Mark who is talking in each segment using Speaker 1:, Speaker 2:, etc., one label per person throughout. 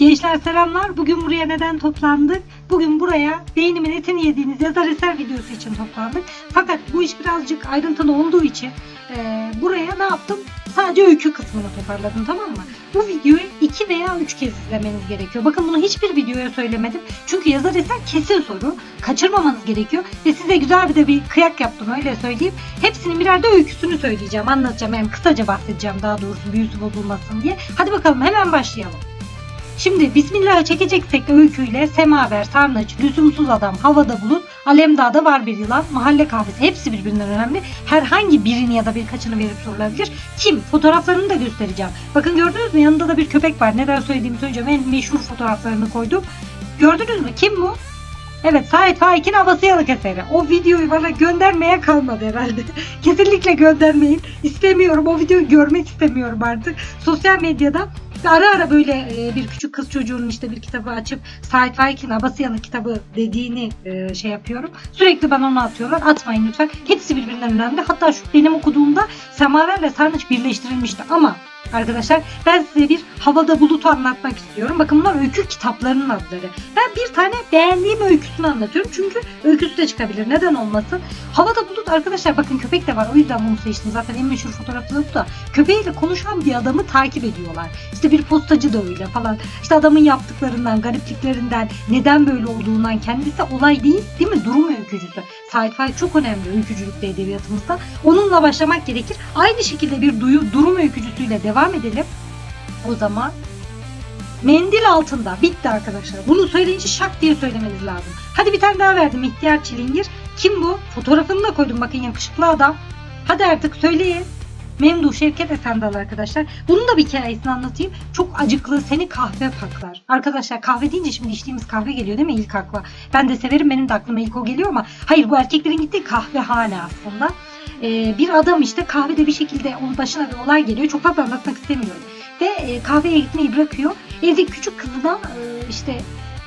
Speaker 1: Gençler selamlar. Bugün buraya neden toplandık? Bugün buraya beynimin etini yediğiniz yazar eser videosu için toplandık. Fakat bu iş birazcık ayrıntılı olduğu için e, buraya ne yaptım? Sadece öykü kısmını toparladım tamam mı? Bu videoyu iki veya üç kez izlemeniz gerekiyor. Bakın bunu hiçbir videoya söylemedim. Çünkü yazar eser kesin soru. Kaçırmamanız gerekiyor. Ve size güzel bir de bir kıyak yaptım öyle söyleyeyim. Hepsinin birer de öyküsünü söyleyeceğim, anlatacağım. Yani kısaca bahsedeceğim daha doğrusu büyüsü bozulmasın diye. Hadi bakalım hemen başlayalım. Şimdi Bismillah'ı çekeceksek öyküyle Semaver, Sarnıç, Lüzumsuz Adam, Havada Bulut, Alemdağ'da var bir yılan, Mahalle Kahvesi hepsi birbirinden önemli. Herhangi birini ya da birkaçını verip sorulabilir. Kim? Fotoğraflarını da göstereceğim. Bakın gördünüz mü yanında da bir köpek var. Neden söylediğimi söyleyeceğim. En meşhur fotoğraflarını koydum. Gördünüz mü? Kim bu? Evet Sait Faik'in havası yanık eseri. O videoyu bana göndermeye kalmadı herhalde. Kesinlikle göndermeyin. İstemiyorum. O videoyu görmek istemiyorum artık. Sosyal medyada ara ara böyle e, bir küçük kız çocuğunun işte bir kitabı açıp Sait Faik'in havası yanık kitabı dediğini e, şey yapıyorum. Sürekli bana onu atıyorlar. Atmayın lütfen. Hepsi birbirinden önemli. Hatta şu benim okuduğumda Semaver ve Sarnıç birleştirilmişti ama Arkadaşlar ben size bir havada bulutu anlatmak istiyorum. Bakın bunlar öykü kitaplarının adları. Ben bir tane beğendiğim öyküsünü anlatıyorum. Çünkü öyküsü de çıkabilir. Neden olmasın? Havada bulut arkadaşlar bakın köpek de var. O yüzden bunu seçtim. Zaten en meşhur fotoğrafı da bu da. Köpeğiyle konuşan bir adamı takip ediyorlar. İşte bir postacı da öyle falan. İşte adamın yaptıklarından, garipliklerinden, neden böyle olduğundan kendisi olay değil değil mi? Durum öykücüsü. Faik çok önemli öykücülükte edebiyatımızda. Onunla başlamak gerekir. Aynı şekilde bir duyu, durum öykücüsüyle devam edelim. O zaman mendil altında bitti arkadaşlar. Bunu söyleyince şak diye söylemeniz lazım. Hadi bir tane daha verdim ihtiyar çilingir. Kim bu? Fotoğrafını da koydum bakın yakışıklı adam. Hadi artık söyleyin. Memduh Şevket Efendi'li arkadaşlar. Bunun da bir hikayesini anlatayım. Çok acıklı seni kahve paklar. Arkadaşlar kahve deyince şimdi içtiğimiz kahve geliyor değil mi ilk akla? Ben de severim benim de aklıma ilk o geliyor ama hayır bu erkeklerin gittiği kahvehane aslında. Ee, bir adam işte kahvede bir şekilde onun başına bir olay geliyor. Çok fazla anlatmak istemiyorum. Ve e, kahveye gitmeyi bırakıyor. Evdeki küçük kızına e, işte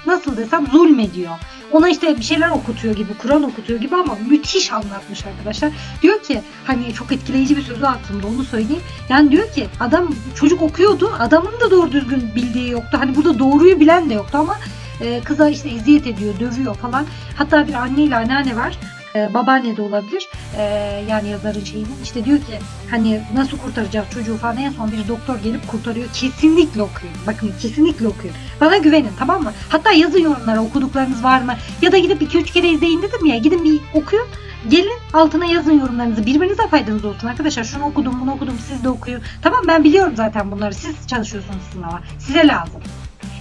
Speaker 1: nasıl desem zulmediyor. Ona işte bir şeyler okutuyor gibi, Kur'an okutuyor gibi ama müthiş anlatmış arkadaşlar. Diyor ki hani çok etkileyici bir sözü aklımda onu söyleyeyim. Yani diyor ki adam çocuk okuyordu. Adamın da doğru düzgün bildiği yoktu. Hani burada doğruyu bilen de yoktu ama e, kıza işte eziyet ediyor, dövüyor falan. Hatta bir anne ile anneanne var. E, babaanne de olabilir. E, yani yazarın şeyinin. İşte diyor ki hani nasıl kurtaracağız çocuğu falan en son bir doktor gelip kurtarıyor. Kesinlikle okuyun. Bakın kesinlikle okuyun. Bana güvenin tamam mı? Hatta yazın yorumlara okuduklarınız var mı? Ya da gidip 2-3 kere izleyin dedim ya. Gidin bir okuyun. Gelin altına yazın yorumlarınızı. Birbirinize faydanız olsun arkadaşlar. Şunu okudum, bunu okudum. Siz de okuyun. Tamam ben biliyorum zaten bunları. Siz çalışıyorsunuz sınava. Size lazım.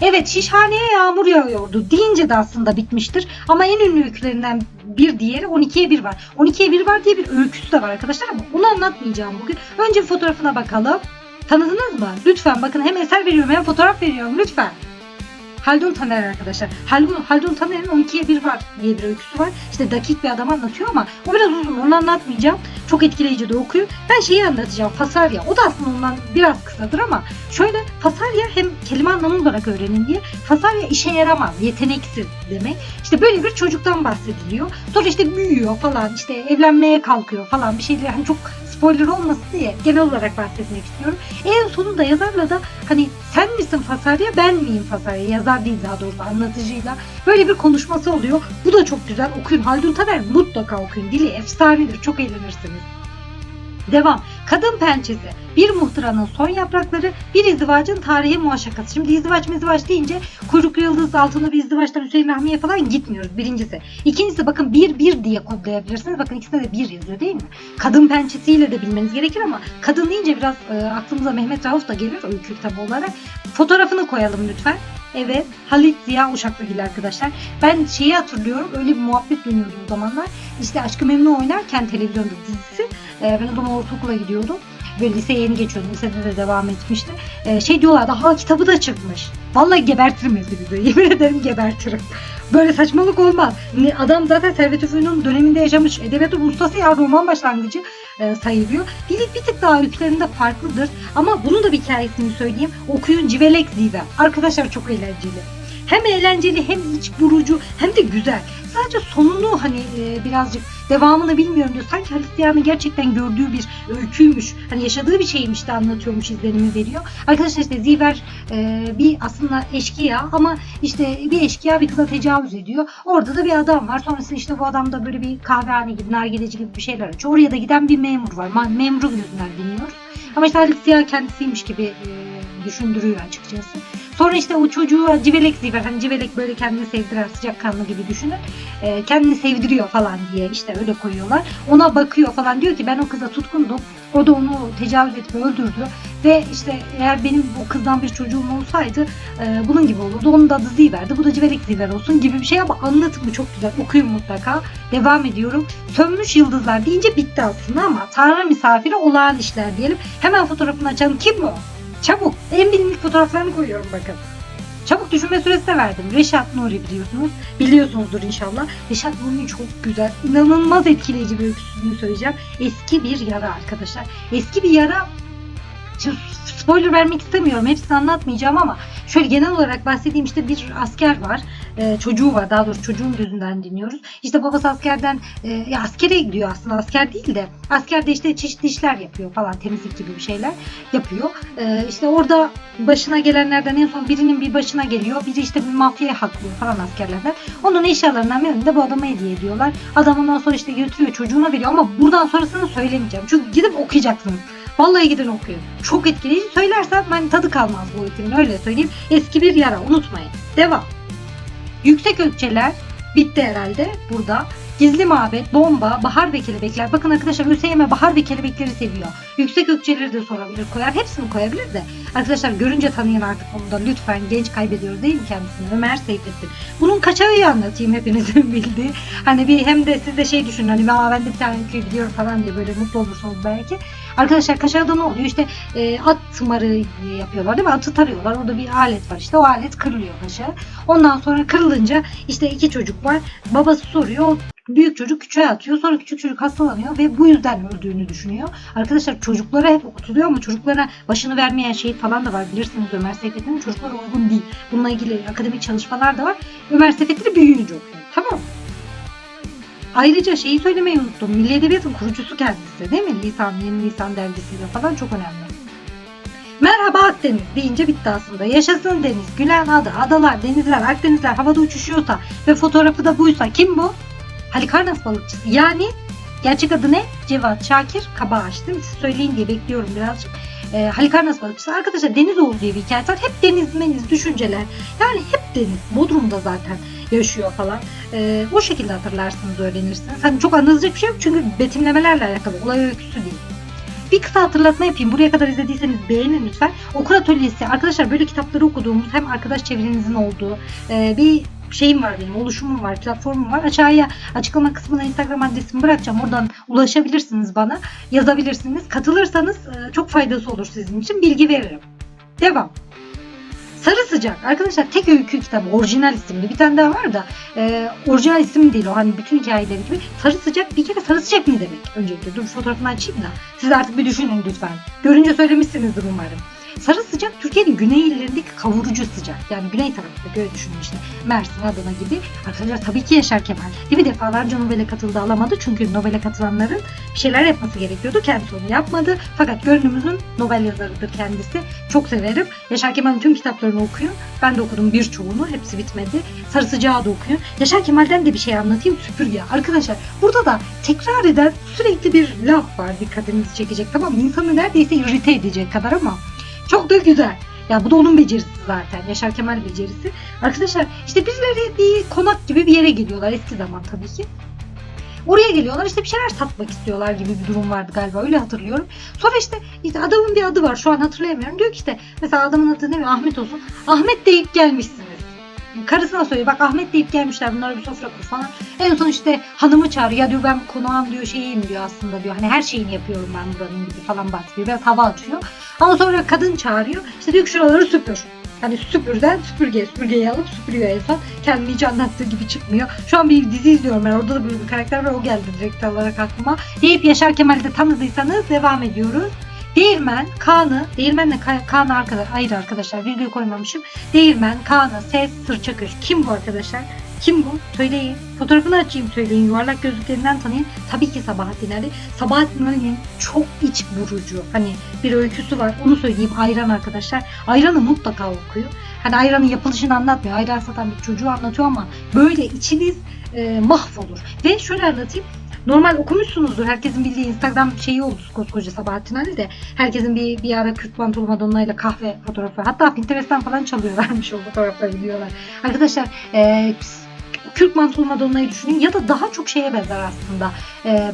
Speaker 1: Evet şişhaneye yağmur yağıyordu deyince de aslında bitmiştir. Ama en ünlü öykülerinden bir diğeri 12'ye 1 var. 12'ye 1 var diye bir öyküsü de var arkadaşlar ama bunu anlatmayacağım bugün. Önce fotoğrafına bakalım. Tanıdınız mı? Lütfen bakın hem eser veriyorum hem fotoğraf veriyorum lütfen. Haldun Taner arkadaşlar. Haldun, Haldun Taner'in 12'ye 1 var diye bir öyküsü var. İşte dakik bir adam anlatıyor ama o biraz uzun onu anlatmayacağım. Çok etkileyici de okuyor. Ben şeyi anlatacağım Fasarya. O da aslında ondan biraz kısadır ama şöyle Fasarya hem kelime anlamı olarak öğrenin diye. Fasarya işe yaramaz, yeteneksiz demek. İşte böyle bir çocuktan bahsediliyor. Sonra işte büyüyor falan işte evlenmeye kalkıyor falan bir şeyler hani çok spoiler olmasın diye genel olarak bahsetmek istiyorum. En sonunda yazarla da hani sen misin Fasarya ben miyim Fasarya yazar değil daha doğrusu anlatıcıyla böyle bir konuşması oluyor. Bu da çok güzel okuyun Haldun Taner mutlaka okuyun dili efsanedir çok eğlenirsiniz. Devam. Kadın pençesi. Bir muhtıranın son yaprakları, bir izdivacın tarihi muhaşakası. Şimdi izdivaç mizdivaç deyince kuyruklu yıldız altında bir izdivaçtan Hüseyin Rahmi'ye falan gitmiyoruz birincisi. İkincisi bakın bir bir diye kodlayabilirsiniz. Bakın ikisinde de bir yazıyor değil mi? Kadın pençesiyle de bilmeniz gerekir ama kadın deyince biraz e, aklımıza Mehmet Rauf da gelir öykü kitabı olarak. Fotoğrafını koyalım lütfen. Evet, Halit Ziya Uşaklıgil arkadaşlar. Ben şeyi hatırlıyorum, öyle bir muhabbet dönüyordu o zamanlar. İşte Aşkı Memnu oynarken televizyonda dizisi, e, ben o zaman ortaokula gidiyordum. Böyle liseye yeni geçiyordum, lisede de devam etmişti. E, şey diyorlardı, ha kitabı da çıkmış. Vallahi gebertirim hepsi bizi, yemin ederim gebertirim. Böyle saçmalık olmaz. Ne- Adam zaten Servet Üfün'ün döneminde yaşamış edebiyatın ustası ya roman başlangıcı e, sayılıyor. Dili bir tık daha öykülerinde farklıdır. Ama bunun da bir hikayesini söyleyeyim. Okuyun Civelek Zive. Arkadaşlar çok eğlenceli. Hem eğlenceli hem iç burucu hem de güzel. Sadece sonunu hani e, birazcık devamını bilmiyorum diyor. Sanki Halis Ziya'nın gerçekten gördüğü bir öyküymüş. Hani yaşadığı bir şeymiş de anlatıyormuş izlenimi veriyor. Arkadaşlar işte Ziver e, bir aslında eşkıya ama işte bir eşkıya bir kıza tecavüz ediyor. Orada da bir adam var. Sonrasında işte bu adam da böyle bir kahvehane gibi, nargileci gibi bir şeyler açıyor. Oraya da giden bir memur var. Memurun gözünden dinliyoruz. Ama işte Halis Ziya kendisiymiş gibi e, düşündürüyor açıkçası. Sonra işte o çocuğu civelek ziver. Hani civelek böyle kendini sevdiren sıcakkanlı gibi düşünün. E, kendini sevdiriyor falan diye işte öyle koyuyorlar. Ona bakıyor falan diyor ki ben o kıza tutkundum. O da onu tecavüz edip öldürdü. Ve işte eğer benim bu kızdan bir çocuğum olsaydı e, bunun gibi olurdu. Onun da adı Ziver'di. Bu da Civelek Ziver olsun gibi bir şey ama anlatımı çok güzel. Okuyun mutlaka. Devam ediyorum. Sönmüş yıldızlar deyince bitti aslında ama Tanrı misafiri olağan işler diyelim. Hemen fotoğrafını açalım. Kim bu? Çabuk. En bilindik fotoğraflarını koyuyorum bakın. Çabuk düşünme süresi de verdim. Reşat Nuri biliyorsunuz. Biliyorsunuzdur inşallah. Reşat Nuri'nin çok güzel, inanılmaz etkileyici bir öyküsünü söyleyeceğim. Eski bir yara arkadaşlar. Eski bir yara spoiler vermek istemiyorum. Hepsini anlatmayacağım ama şöyle genel olarak bahsedeyim işte bir asker var. Ee, çocuğu var. Daha doğrusu çocuğun gözünden dinliyoruz. İşte babası askerden e, askere gidiyor aslında. Asker değil de askerde işte çeşitli işler yapıyor falan. Temizlik gibi bir şeyler yapıyor. Ee, işte orada başına gelenlerden en son birinin bir başına geliyor. Biri işte bir mafyaya haklıyor falan askerlerden. Onun eşyalarından birini de bu adama hediye ediyorlar. Adam ondan sonra işte götürüyor çocuğuna veriyor ama buradan sonrasını söylemeyeceğim. Çünkü gidip okuyacaksınız. Vallahi gidin okuyun. Çok etkileyici. Söylersem ben tadı kalmaz bu öykünün öyle söyleyeyim. Eski bir yara unutmayın. Devam. Yüksek ölçeler bitti herhalde burada. Gizli mabet, bomba, bahar ve kelebekler. Bakın arkadaşlar ÖSYM bahar ve kelebekleri seviyor. Yüksek ökçeleri de sorabilir, koyar. Hepsini koyabilir de. Arkadaşlar görünce tanıyın artık onu da. Lütfen genç kaybediyoruz değil mi kendisini? Ömer Seyfettin. Bunun kaçağı anlatayım hepinizin bildiği. Hani bir hem de siz de şey düşünün. Hani Aa, ben de bir tane ülkeyi biliyorum falan diye böyle mutlu olursunuz belki. Arkadaşlar kaşarda ne oluyor? İşte e, at tımarı yapıyorlar değil mi? Atı tarıyorlar. Orada bir alet var işte. O alet kırılıyor kaşar. Ondan sonra kırılınca işte iki çocuk var. Babası soruyor. Büyük çocuk küçüğe atıyor. Sonra küçük çocuk hastalanıyor ve bu yüzden öldüğünü düşünüyor. Arkadaşlar çocuklara hep okutuluyor ama çocuklara başını vermeyen şehit falan da var. Bilirsiniz Ömer Seyfettin'in çocuklara uygun değil. Bununla ilgili akademik çalışmalar da var. Ömer Seyfettin'i büyüyünce okuyor. Tamam? Ayrıca şeyi söylemeyi unuttum. Milli Edebiyat'ın kurucusu kendisi değil mi? Lisan, Yeni Lisan dergisiyle falan çok önemli. Merhaba Akdeniz deyince bitti aslında. Yaşasın deniz, gülen ada, adalar, denizler, Akdenizler havada uçuşuyorsa ve fotoğrafı da buysa kim bu? Halikarnas balıkçısı. Yani gerçek adı ne? Cevat Şakir Kabaağaç değil mi? Siz söyleyin diye bekliyorum birazcık. Ee, Halikarnas balıkçısı. Arkadaşlar Denizoğlu diye bir hikaye var. Hep deniz meniz düşünceler. Yani hep deniz. Bodrum'da zaten yaşıyor falan. Ee, o şekilde hatırlarsınız, öğrenirsiniz. Hani çok anlatacak bir şey yok çünkü betimlemelerle alakalı. Olay öyküsü değil. Bir kısa hatırlatma yapayım. Buraya kadar izlediyseniz beğenin lütfen. Okur Atölyesi. Arkadaşlar böyle kitapları okuduğumuz hem arkadaş çevrenizin olduğu e, bir şeyim var benim, oluşumum var, platformum var. Aşağıya açıklama kısmına Instagram adresimi bırakacağım. Oradan ulaşabilirsiniz bana, yazabilirsiniz. Katılırsanız e, çok faydası olur sizin için. Bilgi veririm. Devam. Sarı Sıcak. Arkadaşlar tek öykü kitabı orijinal isimli. Bir tane daha var da e, orijinal isim değil o. Hani bütün hikayeleri gibi. Sarı Sıcak bir kere sarı sıcak ne demek? Öncelikle dur fotoğrafını açayım da. Siz artık bir düşünün lütfen. Görünce söylemişsinizdir umarım. Sarı sıcak Türkiye'nin güney illerindeki kavurucu sıcak. Yani güney tarafında böyle düşünün işte. Mersin, Adana gibi. Arkadaşlar tabii ki Yaşar Kemal. Değil mi? Defalarca Nobel'e katıldı alamadı. Çünkü Nobel'e katılanların bir şeyler yapması gerekiyordu. Kendisi onu yapmadı. Fakat gönlümüzün Nobel yazarıdır kendisi. Çok severim. Yaşar Kemal'in tüm kitaplarını okuyun. Ben de okudum birçoğunu. Hepsi bitmedi. Sarı Sıcağı da okuyun. Yaşar Kemal'den de bir şey anlatayım. Süpürge. Arkadaşlar burada da tekrar eden sürekli bir laf var dikkatinizi çekecek. Tamam? İnsanı neredeyse irite edecek kadar ama çok da güzel. Ya bu da onun becerisi zaten. Yaşar Kemal becerisi. Arkadaşlar işte birileri bir konak gibi bir yere geliyorlar eski zaman tabii ki. Oraya geliyorlar işte bir şeyler satmak istiyorlar gibi bir durum vardı galiba öyle hatırlıyorum. Sonra işte, işte adamın bir adı var şu an hatırlayamıyorum. Diyor ki işte mesela adamın adı ne Ahmet olsun. Ahmet deyip gelmişsiniz. Karısına söylüyor bak Ahmet deyip gelmişler bunlara bir sofra kur falan. En son işte hanımı çağırıyor. Ya diyor ben bu konağın diyor şeyiyim diyor aslında diyor. Hani her şeyini yapıyorum ben buranın gibi falan bahsediyor. Biraz hava atıyor. Ama sonra kadın çağırıyor. İşte diyor ki şuraları süpür. Hani süpürden süpürge, süpürgeyi alıp süpürüyor en son. Kendini hiç anlattığı gibi çıkmıyor. Şu an bir dizi izliyorum ben. Orada da böyle bir karakter var. O geldi direkt olarak aklıma. Deyip Yaşar Kemal'i de tanıdıysanız devam ediyoruz. Değirmen, Kaan'ı, Değirmenle Ka- Kaan'ı arkadaş, ayrı arkadaşlar virgül koymamışım. Değirmen, Kaan'ı, Ses, Sırça Köşk. Kim bu arkadaşlar? Kim bu? Söyleyin. Fotoğrafını açayım söyleyin. Yuvarlak gözlüklerinden tanıyın. Tabii ki Sabahattin Ali. Sabahattin Ali'nin çok iç burucu. Hani bir öyküsü var. Onu söyleyeyim. Ayran arkadaşlar. Ayranı mutlaka okuyor. Hani ayranın yapılışını anlatmıyor. Ayran satan bir çocuğu anlatıyor ama böyle içiniz e, mahvolur. Ve şöyle anlatayım. Normal okumuşsunuzdur. Herkesin bildiği Instagram şeyi oldu koskoca Sabahattin Ali de. Herkesin bir, bir ara Kürt pantolon Madonna'yla kahve fotoğrafı. Hatta Pinterest'ten falan çalıyorlarmış o fotoğrafları biliyorlar. Arkadaşlar e, Kürt mantolu Madonna'yı düşünün ya da daha çok şeye benzer aslında. E,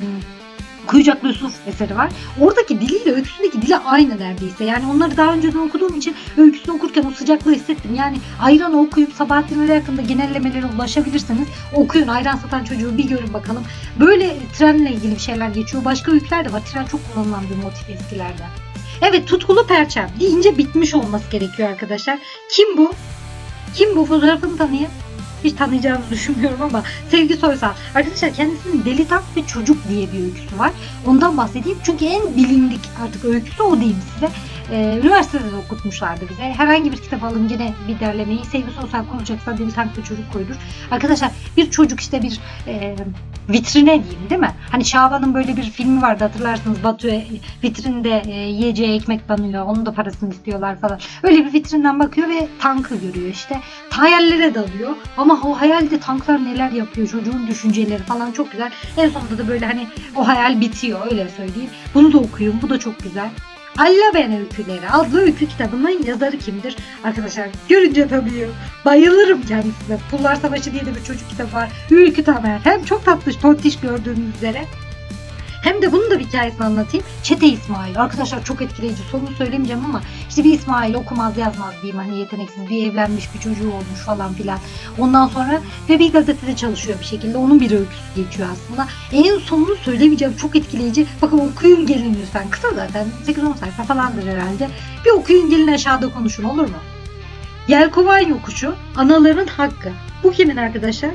Speaker 1: Kuyucaklı Yusuf eseri var. Oradaki diliyle öyküsündeki dili aynı neredeyse. Yani onları daha önceden okuduğum için öyküsünü okurken o sıcaklığı hissettim. Yani ayranı okuyup Sabahattin Ali hakkında genellemelere ulaşabilirseniz okuyun. Ayran satan çocuğu bir görün bakalım. Böyle trenle ilgili bir şeyler geçiyor. Başka öyküler de var. Tren çok kullanılan bir motif eskilerden. Evet tutkulu perçem deyince bitmiş olması gerekiyor arkadaşlar. Kim bu? Kim bu fotoğrafını tanıyın? Hiç tanıyacağınızı düşünmüyorum ama Sevgi Soysal. Arkadaşlar kendisinin Deli Tak ve Çocuk diye bir öyküsü var. Ondan bahsedeyim çünkü en bilindik artık öyküsü o diyeyim size. Ee, üniversitede de okutmuşlardı bize. Herhangi bir kitap alın yine bir derlemeyi Sevgi Soysal kuracaksa Deli Tak ve Çocuk koyulur. Arkadaşlar bir çocuk işte bir e, vitrine diyeyim değil mi? Hani Şaban'ın böyle bir filmi vardı hatırlarsınız. Batu e, vitrinde e, yiyeceği ekmek banıyor. Onun da parasını istiyorlar falan. Öyle bir vitrinden bakıyor ve tankı görüyor işte. Hayallere dalıyor. Ama o hayalde tanklar neler yapıyor. Çocuğun düşünceleri falan çok güzel. En sonunda da böyle hani o hayal bitiyor öyle söyleyeyim. Bunu da okuyun. Bu da çok güzel. Alla Ben Öyküleri adlı öykü kitabının yazarı kimdir? Arkadaşlar görünce tanıyor. Bayılırım kendisine. Pullar Savaşı diye de bir çocuk kitabı var. Ülkü Tamer. Hem çok tatlış, tontiş gördüğünüz üzere. Hem de bunun da bir hikayesini anlatayım. Çete İsmail. Arkadaşlar çok etkileyici. Sonunu söylemeyeceğim ama işte bir İsmail okumaz yazmaz diyeyim. Hani yeteneksiz bir evlenmiş bir çocuğu olmuş falan filan. Ondan sonra ve bir gazetede çalışıyor bir şekilde. Onun bir öyküsü geçiyor aslında. En sonunu söylemeyeceğim. Çok etkileyici. Bakın okuyun gelin lütfen. Kısa zaten. 8-10 sayfa falandır herhalde. Bir okuyun gelin aşağıda konuşun olur mu? Yelkovan Yokuşu, Anaların Hakkı. Bu kimin arkadaşlar?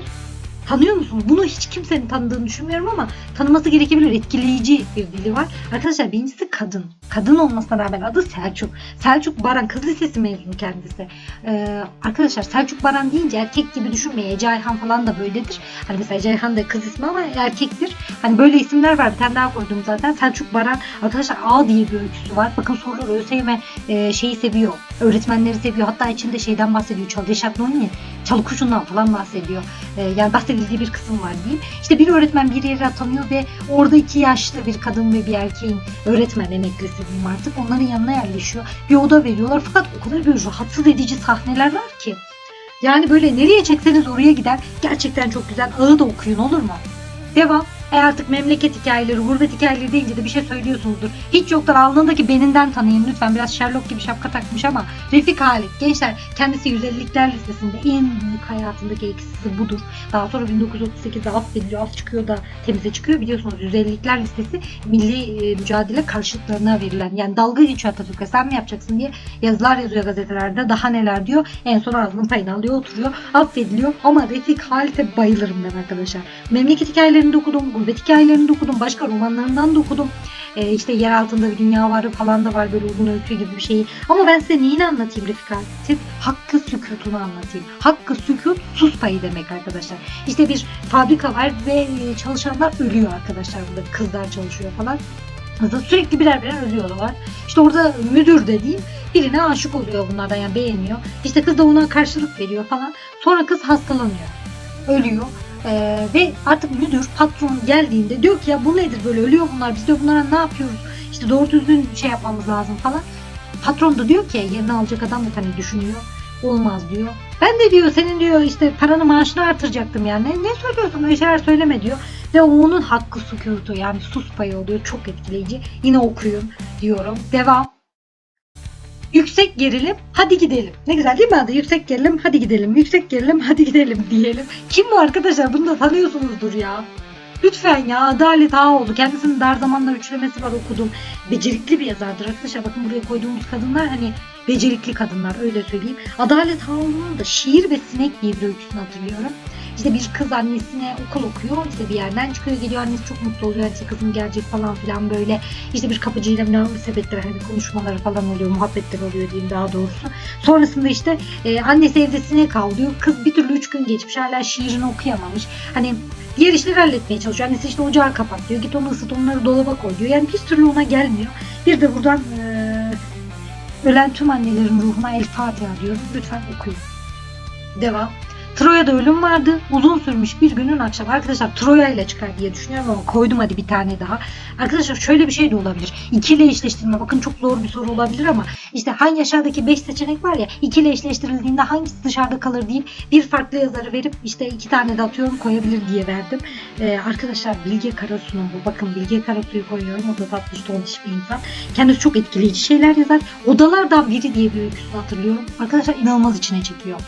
Speaker 1: Tanıyor musunuz? Bunu hiç kimsenin tanıdığını düşünmüyorum ama tanıması gerekebilir. Etkileyici bir dili var. Arkadaşlar birincisi kadın. Kadın olmasına rağmen adı Selçuk. Selçuk Baran kız lisesi mezunu kendisi. Ee, arkadaşlar Selçuk Baran deyince erkek gibi düşünmeyin. Ece Ayhan falan da böyledir. Hani mesela Ece Ayhan da kız ismi ama erkektir. Hani böyle isimler var. Bir tane daha koydum zaten. Selçuk Baran arkadaşlar A diye bir öyküsü var. Bakın sorular ÖSYM e, şeyi seviyor. Öğretmenleri seviyor. Hatta içinde şeyden bahsediyor. Çal Reşat Nuri'nin çalı kuşundan falan bahsediyor. Ee, yani bahsedildiği bir kısım var diyeyim. İşte bir öğretmen bir yere atanıyor ve orada iki yaşlı bir kadın ve bir erkeğin öğretmen emeklisi diyeyim artık onların yanına yerleşiyor. Bir oda veriyorlar fakat o kadar böyle rahatsız edici sahneler var ki. Yani böyle nereye çekseniz oraya gider. Gerçekten çok güzel. Ağı da okuyun olur mu? Devam. E artık memleket hikayeleri, gurbet hikayeleri deyince de bir şey söylüyorsunuzdur. Hiç yoktan alnındaki beninden tanıyın lütfen. Biraz Sherlock gibi şapka takmış ama Refik Halit. Gençler kendisi 150'likler listesinde en büyük hayatındaki eksisi budur. Daha sonra 1938'de affediliyor, af çıkıyor da temize çıkıyor. Biliyorsunuz 150'likler listesi milli e, mücadele karşıtlarına verilen. Yani dalga geçiyor Atatürk'e sen mi yapacaksın diye yazılar yazıyor gazetelerde. Daha neler diyor. En son ağzının payını alıyor oturuyor. Affediliyor ama Refik Halit'e bayılırım ben arkadaşlar. Memleket hikayelerini de gurbet hikayelerini de okudum, başka romanlarından da okudum. Ee, işte yer altında bir dünya varı falan da var böyle uzun öykü gibi bir şeyi. Ama ben size neyini anlatayım Refik Halit'in? Hakkı sükutunu anlatayım. Hakkı sükut sus payı demek arkadaşlar. İşte bir fabrika var ve e, çalışanlar ölüyor arkadaşlar burada. Kızlar çalışıyor falan. Sürekli birer birer ölüyorlar. İşte orada müdür dediğim birine aşık oluyor bunlardan yani beğeniyor. İşte kız da ona karşılık veriyor falan. Sonra kız hastalanıyor. Ölüyor. Ee, ve artık müdür patron geldiğinde diyor ki ya bu nedir böyle? Ölüyor bunlar. Biz de bunlara ne yapıyoruz? İşte doğru düzgün şey yapmamız lazım falan. Patron da diyor ki yerine alacak adam da hani düşünüyor. Olmaz diyor. Ben de diyor senin diyor işte paranı maaşını artıracaktım yani ne, ne söylüyorsun? Öyle şeyler söyleme diyor. Ve onun hakkı sükutu yani sus payı oluyor. Çok etkileyici. Yine okuyun diyorum. Devam Yüksek gerilim hadi gidelim. Ne güzel değil mi adı? Yüksek gerilim hadi gidelim. Yüksek gerilim hadi gidelim diyelim. Kim bu arkadaşlar? Bunu da tanıyorsunuzdur ya. Lütfen ya Adalet Ağoğlu. Kendisinin dar zamanlar üçlemesi var okudum. Becerikli bir yazardır arkadaşlar. Bakın buraya koyduğumuz kadınlar hani becerikli kadınlar öyle söyleyeyim. Adalet Ağoğlu'nun da Şiir ve Sinek diye bir öyküsünü hatırlıyorum. İşte bir kız annesine okul okuyor. İşte bir yerden çıkıyor geliyor. Annesi çok mutlu oluyor. İşte kızım gelecek falan filan böyle. İşte bir kapıcıyla münasebetler hani konuşmaları falan oluyor. Muhabbetler oluyor diyeyim daha doğrusu. Sonrasında işte e, annesi evde sinek avlıyor. Kız bir türlü üç gün geçmiş. Hala şiirini okuyamamış. Hani diğer işleri halletmeye çalışıyor. Annesi işte ocağı kapat diyor. Git onu ısıt onları dolaba koy diyor. Yani bir türlü ona gelmiyor. Bir de buradan e, ölen tüm annelerin ruhuna El Fatiha diyoruz. Lütfen okuyun. Devam. Troya'da ölüm vardı. Uzun sürmüş bir günün akşamı. Arkadaşlar Troya ile çıkar diye düşünüyorum ama koydum hadi bir tane daha. Arkadaşlar şöyle bir şey de olabilir. İkiyle eşleştirme. Bakın çok zor bir soru olabilir ama işte hangi aşağıdaki 5 seçenek var ya ikiyle eşleştirildiğinde hangisi dışarıda kalır deyip bir farklı yazarı verip işte iki tane de atıyorum koyabilir diye verdim. Ee, arkadaşlar Bilge Karasu'nun bu. Bakın Bilge Karasu'yu koyuyorum. O da tatlış tontiş bir insan. Kendisi çok etkileyici şeyler yazar. Odalardan biri diye bir öyküsünü hatırlıyorum. Arkadaşlar inanılmaz içine çekiyor.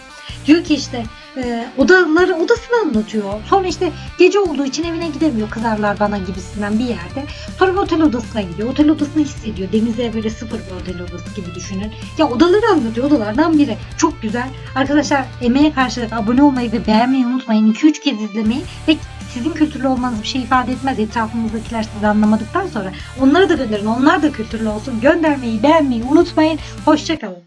Speaker 1: Diyor ki işte e, odaları odasını anlatıyor. Sonra işte gece olduğu için evine gidemiyor kızarlar bana gibisinden bir yerde. Sonra otel odasına gidiyor. Otel odasını hissediyor. Denize böyle sıfır bir otel odası gibi düşünün. Ya odaları anlatıyor odalardan biri. Çok güzel. Arkadaşlar emeğe karşılık abone olmayı ve beğenmeyi unutmayın. 2-3 kez izlemeyi ve sizin kültürlü olmanız bir şey ifade etmez. Etrafınızdakiler sizi anlamadıktan sonra onları da gönderin. Onlar da kültürlü olsun. Göndermeyi, beğenmeyi unutmayın. Hoşçakalın.